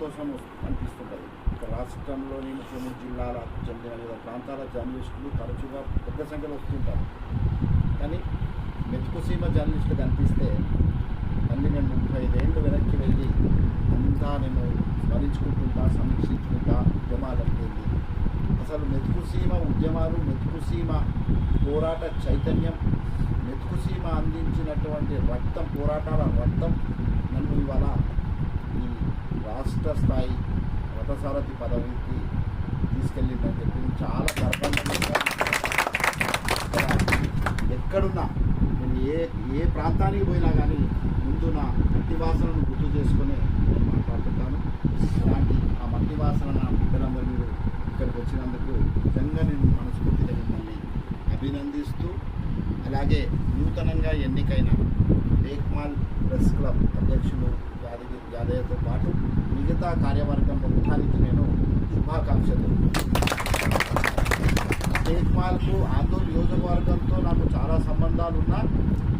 అవసరం అనిపిస్తుంటుంది ఇక రాష్ట్రంలోని ముఖ్యమంత్రి జిల్లాల చెందిన వివిధ ప్రాంతాల జర్నలిస్టులు తరచుగా పెద్ద సంఖ్యలో వస్తుంటారు. కానీ మెతుకుసీమ జర్నలిస్టులు కనిపిస్తే మళ్ళీ నేను ముప్పై ఐదేళ్ళు వెనక్కి వెళ్ళి అంతా నేను స్మరించుకుంటుంటా సమీక్షించుకుంటా ఉద్యమాలకు అసలు మెతుకుసీమ ఉద్యమాలు మెతుకుసీమ పోరాట చైతన్యం మెతుకుసీమ అందించినటువంటి రక్తం పోరాటాల రక్తం రాష్ట్ర స్థాయి రథసారథి పదవికి తీసుకెళ్ళిందని చెప్పి నేను చాలా గర్వంగా ఇక్కడ ఎక్కడున్నా నేను ఏ ఏ ప్రాంతానికి పోయినా కానీ ముందు నా మట్టి వాసనను గుర్తు చేసుకుని నేను మాట్లాడుతుంటాను అలాంటి ఆ మట్టి వాసన నా బిడ్డలందరూ మీరు ఇక్కడికి వచ్చినందుకు నిజంగా నేను మనస్ఫూర్తిగా మిమ్మల్ని అభినందిస్తూ అలాగే నూతనంగా ఎన్నికైన టేక్మాల్ ప్రెస్ క్లబ్ అధ్యక్షులు యాదగిరి యాదయ్యతో పాటు మిగతా కార్యవర్గం మొత్తానికి నేను శుభాకాంక్షలు టేక్మాల్కు ఆందోళన నియోజకవర్గంతో నాకు చాలా సంబంధాలు ఉన్న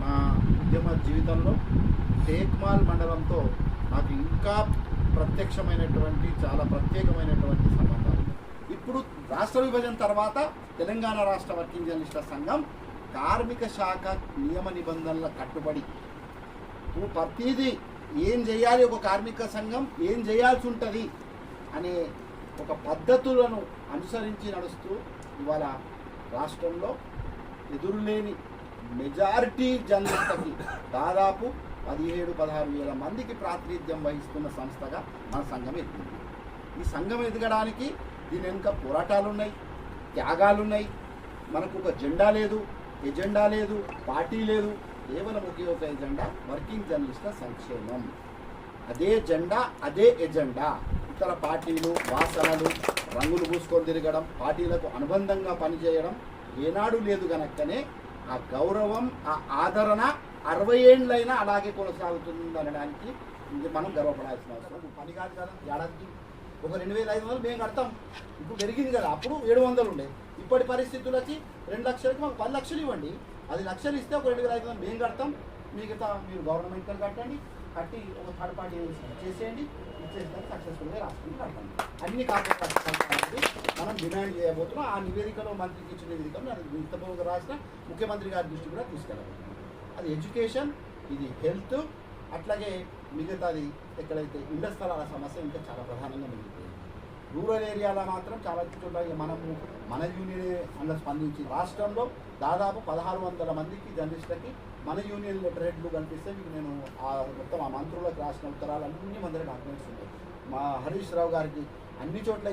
నా ఉద్యమ జీవితంలో టేక్మాల్ మండలంతో నాకు ఇంకా ప్రత్యక్షమైనటువంటి చాలా ప్రత్యేకమైనటువంటి సంబంధాలు. ఇప్పుడు రాష్ట్ర విభజన తర్వాత తెలంగాణ రాష్ట్ర వర్కింగ్ జర్నలిస్టుల సంఘం కార్మిక శాఖ నియమ నిబంధనల కట్టుబడి ప్రతిదీ ఏం చేయాలి ఒక కార్మిక సంఘం? ఏం చేయాల్సి ఉంటుంది? అనే ఒక పద్ధతులను అనుసరించి నడుస్తూ ఇవాళ రాష్ట్రంలో ఎదురులేని మెజారిటీ జర్నలిస్టులకి దాదాపు పదిహేడు పదహారు వేల మందికి ప్రాతినిధ్యం వహిస్తున్న సంస్థగా మన సంఘం ఎదిగింది. ఈ సంఘం ఎదగడానికి దీని వెనుక పోరాటాలు ఉన్నాయి త్యాగాలు ఉన్నాయి మనకు ఒక జెండా లేదు ఎజెండా లేదు పార్టీ లేదు. కేవలం ఒకే ఒక ఎజెండా వర్కింగ్ జర్నలిస్టుల సంక్షేమం. అదే జెండా అదే ఎజెండా. ఇతర పార్టీలు వాసనలు రంగులు పూసుకొని తిరగడం పార్టీలకు అనుబంధంగా పనిచేయడం ఏనాడు లేదు కనుకనే ఆ గౌరవం ఆ ఆదరణ అరవై ఏళ్ళైనా అలాగే కొనసాగుతుంది అనడానికి ఇది మనం గర్వపడాల్సిన అవసరం. పని కాదు కదా ఏడాదికి ఒక రెండు వేల ఐదు వందలు మేము కడతాం. ఇప్పుడు పెరిగింది కదా అప్పుడు ఏడు వందలు ఉండే. ఇప్పటి పరిస్థితులకి రెండు లక్షలకి మాకు పది లక్షలు ఇవ్వండి. అది లక్షలు ఇస్తే ఒక రెండు వేల ఐదు వందలు మేము కడతాం. మిగతా మీరు గవర్నమెంట్ కట్టండి కట్టి ఒక థర్డ్ పార్టీ చేసేయండి ఇచ్చేస్తారు సక్సెస్ఫుల్గా రాసుకుని కడతాం. అన్ని కాకపోతే మనం డిమాండ్ చేయబోతున్నాం. ఆ నివేదికలో మంత్రికి ఇచ్చిన నివేదికలో నేను ఇంతకుముందు రాసిన ముఖ్యమంత్రి గారి దృష్టి కూడా తీసుకెళ్ళబోతున్నాం. అది ఎడ్యుకేషన్ ఇది హెల్త్ అట్లాగే మిగతాది ఎక్కడైతే ఇళ్ళ స్థలాల సమస్య ఇంకా చాలా ప్రధానంగా మిగిలిపోయింది. రూరల్ ఏరియాలో మాత్రం చాలా చోట్ల మనము మన యూనియన్ అందులో స్పందించి రాష్ట్రంలో దాదాపు పదహారు వందల మందికి జర్నలిస్టులకి మన యూనియన్ లెటరేట్లు కనిపిస్తే మీకు నేను ఆ మొత్తం ఆ మంత్రులకు రాసిన ఉత్తరాలు అన్ని మన డాక్యుమెంట్స్ ఉన్నాయి మా హరీష్ రావు గారికి అన్ని చోట్ల